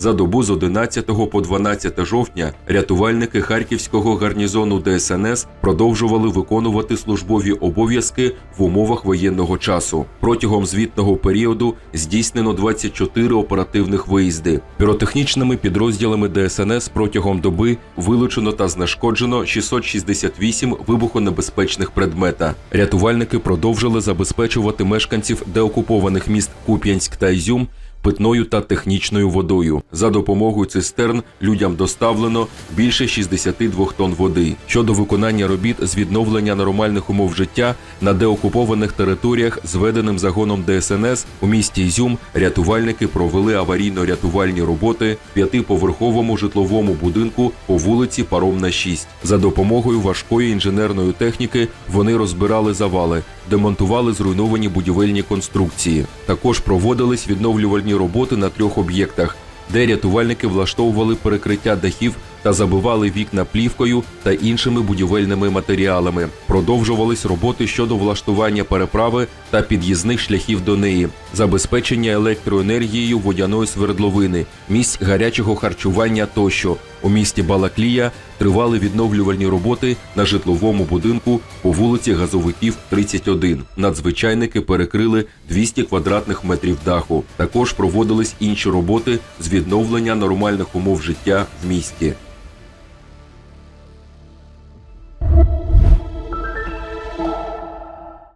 За добу з 11 по 12 жовтня рятувальники харківського гарнізону ДСНС продовжували виконувати службові обов'язки в умовах воєнного часу. Протягом звітного періоду здійснено 24 оперативних виїзди. Піротехнічними підрозділами ДСНС протягом доби вилучено та знешкоджено 668 вибухонебезпечних предмета. Рятувальники продовжили забезпечувати мешканців деокупованих міст Куп'янськ та Ізюм питною та технічною водою. За допомогою цистерн людям доставлено більше 62 тонн води. Щодо виконання робіт з відновлення нормальних умов життя на деокупованих територіях, зведеним загоном ДСНС у місті Ізюм, рятувальники провели аварійно-рятувальні роботи в п'ятиповерховому житловому будинку по вулиці Паромна 6. За допомогою важкої інженерної техніки вони розбирали завали, демонтували зруйновані будівельні конструкції. Також проводились відновлювальні роботи на трьох об'єктах, де рятувальники влаштовували перекриття дахів та забивали вікна плівкою та іншими будівельними матеріалами. Продовжувались роботи щодо влаштування переправи та під'їзних шляхів до неї, забезпечення електроенергією водяної свердловини, місць гарячого харчування тощо. У місті Балаклія тривали відновлювальні роботи на житловому будинку по вулиці Газовиків 31. Надзвичайники перекрили 200 квадратних метрів даху. Також проводились інші роботи з відновлення нормальних умов життя в місті.